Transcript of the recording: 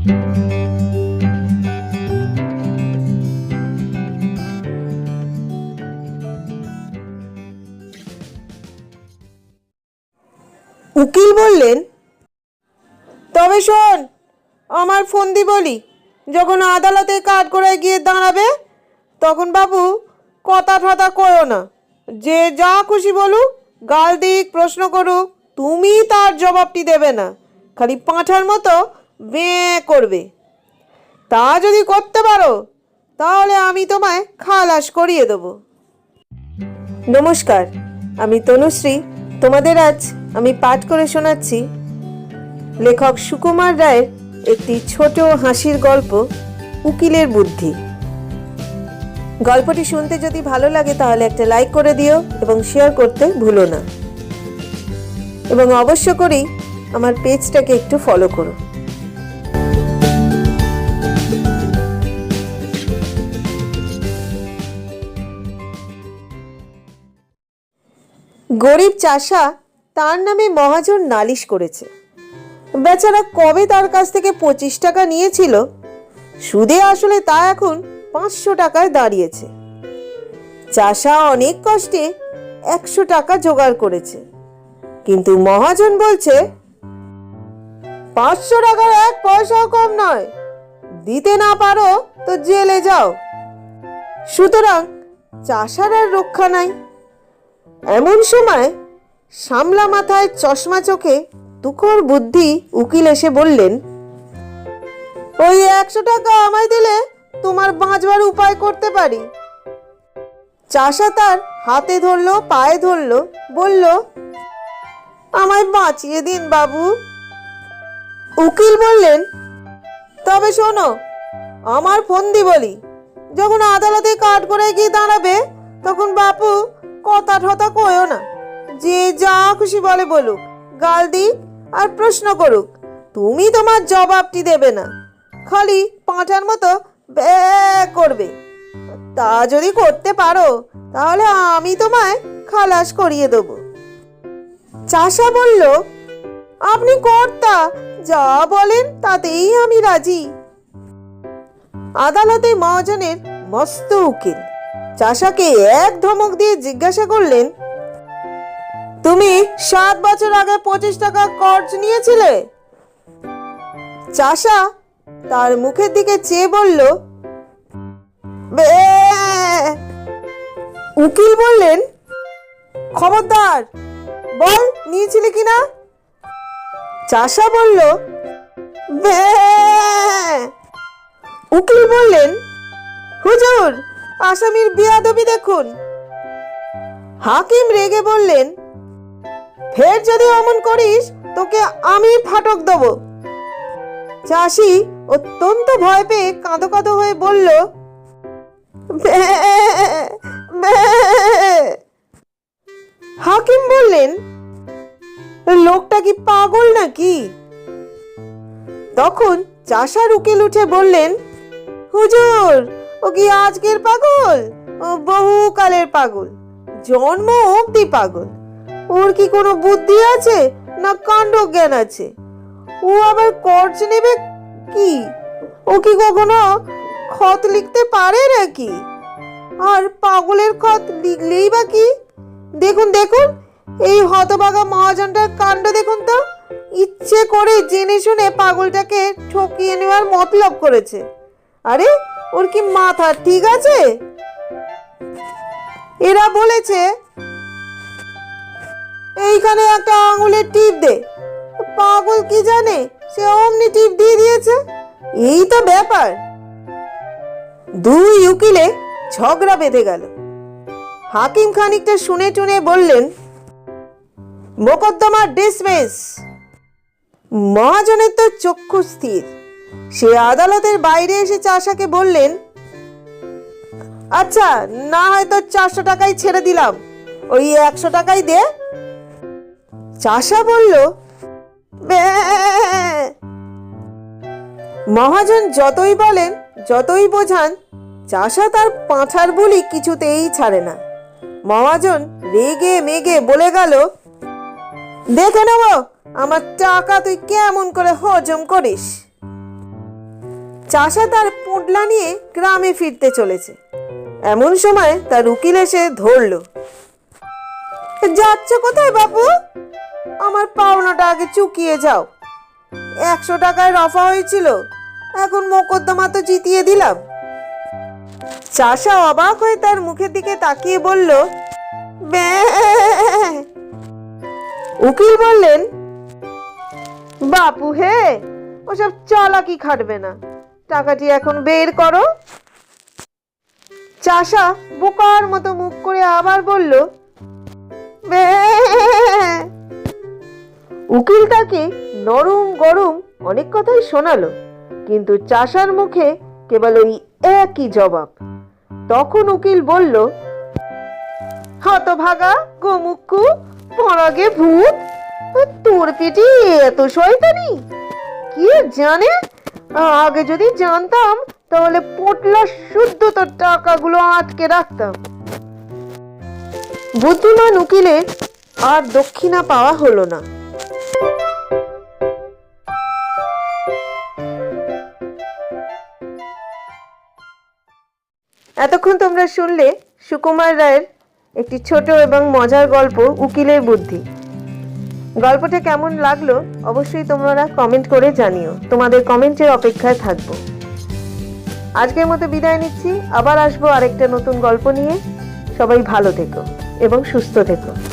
উকিল বললেন, তবে শোন, আমার ফন্দি বলি, যখন আদালতে কাঠ করে গিয়ে দাঁড়াবে, তখন বাবু কথা ঠতা করো না। যে যা খুশি বলুক, গাল দিক, প্রশ্ন করুক, তুমি তার জবাবটি দেবে না। খালি পাঁঠার মতো বেঁ করবে। তা যদি করতে পারো, তাহলে আমি তোমায় খালাস করিয়ে দেবো। নমস্কার, আমি তনুশ্রী। তোমাদের আজ আমি পাঠ করে শোনাচ্ছি লেখক সুকুমার রায়ের একটি ছোট হাসির গল্প, উকিলের বুদ্ধি। গল্পটি শুনতে যদি ভালো লাগে, তাহলে একটা লাইক করে দিও এবং শেয়ার করতে ভুলো না। এবং অবশ্য করেই আমার পেজটাকে একটু ফলো করো। গরিব চাষা তার নামে মহাজন নালিশ করেছে। বেচারা কবে তার কাছ থেকে পঁচিশ টাকা নিয়েছিল? সুদে আসলে তা এখন পাঁচশো টাকায় দাঁড়িয়েছে। চাষা অনেক কষ্টে একশো টাকা জোগাড় করেছে। কিন্তু মহাজন বলছে, পাঁচশো টাকার এক পয়সাও কম নয়। দিতে না পারো তো জেলে যাও। সুতরাং চাষার আর রক্ষা নাই। এমন সময় সামলা মাথায় চশমা চোখে তুখর বুদ্ধি উকিল এসে বললেন, ওই একশো টাকা আমায় দিলে তোমার বাঁচবার উপায় করতে পারি? চাষা তার হাতে ধরলো, পায়ে ধরলো, বলল, আমায় বাঁচিয়ে দিন বাবু। উকিল বললেন, তবে শোনো, আমার ফন্দি বলি, যখন আদালতে কাঠ করে গিয়ে দাঁড়াবে, তখন বাপু কথা ঠতা কয়ও না। যে যা খুশি বলে বলুক, গাল দিক আর প্রশ্ন করুক, তুমি তোমার জবাবটি দেবে না। খালি পাঁঠার মতো ব্যা করবে। তা যদি করতে পারো, তাহলে আমি তোমায় খালাস করিয়ে দেবো। চাষা বলল, আপনি কর্তা, যা বলেন তাতেই আমি রাজি। আদালতে মহাজনের মস্ত উকিল। চাষাকে এক ধমক দিয়ে জিজ্ঞাসা করলেন, তুমি সাত বছর আগে পঁচিশ টাকা কর্জ নিয়েছিলে চাষা তার মুখের দিকে চেয়ে বলল। উকিল বললেন, খবরদার, বল নিয়েছিলি কিনা চাষা বলল। উকিল বললেন, হুজুর আসামির বিয়াদবি দেখুন। হাকিম রেগে বললেন, ফের যদি অমন করিস, তোকে আমি ফাটক দেব। চাষি অত্যন্ত ভয় পেয়ে কাঁদো কাঁদো হয়ে বলল। হাকিম বললেন, লোকটা কি পাগল নাকি? তখন চাষার উকিল উঠে বললেন, হুজুর ও কি আজকের পাগল? বহুকালের পাগল। জন্ম অব্দি পাগল। ওর কি কোনো বুদ্ধি আছে না কাণ্ড জ্ঞান আছে? ও আবার কর্জ নেবে কি? ও কি কখনো খত লিখতে পারে নাকি? আর পাগলের খত লিখলেই বা কি? দেখুন দেখুন, এই হতভাগা মহাজনটার কাণ্ড দেখুন তো। ইচ্ছে করে জেনে শুনে পাগলটাকে ঠকিয়ে নেওয়ার মতলব করেছে। আরে ওর কি মাথা ঠিক আছে? এরা বলেছে, এইখানে একটা আঙুলের টিপ দে। পাগল কি জানে? সে অমনি টিপ দিয়ে দিয়েছে। এই তো ব্যাপার। দুই উকিলে ঝগড়া বেঁধে গেল। হাকিম খানিকটা শুনে টুনে বললেন মোকদ্দমা ডিসমিস মহাজনের তো চক্ষু স্থির। সে আদালতের বাইরে এসে চাষাকে বললেন আচ্ছা না হয়তো চারশো টাকাই ছেড়ে দিলাম, ওই একশো টাকাই দে। চাষা বলল "ব্যাঁ।" মহাজন যতই বলেন, যতই বোঝান, চাষা তার পাঁঠার বুলি কিছুতেই ছাড়ে না। মহাজন রেগে মেগে বলে গেল, দেখে নেব, আমার টাকা তুই কেমন করে হজম করিস? চাষা তার পোটলা নিয়ে গ্রামে ফিরতে চলেছে। এমন সময় তার উকিল এসে ধরল, যাচ্ছ কোথায় বাবু আমার পাওনাটা আগে চুকিয়ে যাও। একশো টাকায় রফা হয়েছিল, এখন মোকদ্দমা তো জিতিয়ে দিলাম। চাষা অবাক হয়ে তার মুখের দিকে তাকিয়ে বলল। উকিল বললেন, বাপু হে, ওসব চালাকি খাটবে না। টাকাটি এখন বের করো। চাষা বোকার মতো মুখ করে আবার বলল উকিল তাকে নরম গরম অনেক কথাই শোনালো, কিন্তু চাষার মুখে কেবল ওই একই জবাব। তখন উকিল বলল, হতভাগা গোমুক্ষু পরাগে ভূত, তোর পেটে এত শয়তানি? কি জানে আগে যদি জানতাম, তাহলে পোটলা শুদ্ধ তোর টাকাগুলো আটকে রাখতাম। বুদ্ধিমান উকিলের আর দক্ষিণা পাওয়া হলো না। এতক্ষণ তোমরা শুনলে সুকুমার রায়ের একটি ছোট এবং মজার গল্প উকিলের বুদ্ধি। গল্পটা কেমন লাগল অবশ্যই তোমরা কমেন্ট করে জানিও। তোমাদের কমেন্টের অপেক্ষায় থাকব। আজকের মতো বিদায় নিচ্ছি। আবার আসব আরেকটা নতুন গল্প নিয়ে। সবাই ভালো থেকো এবং সুস্থ থেকো।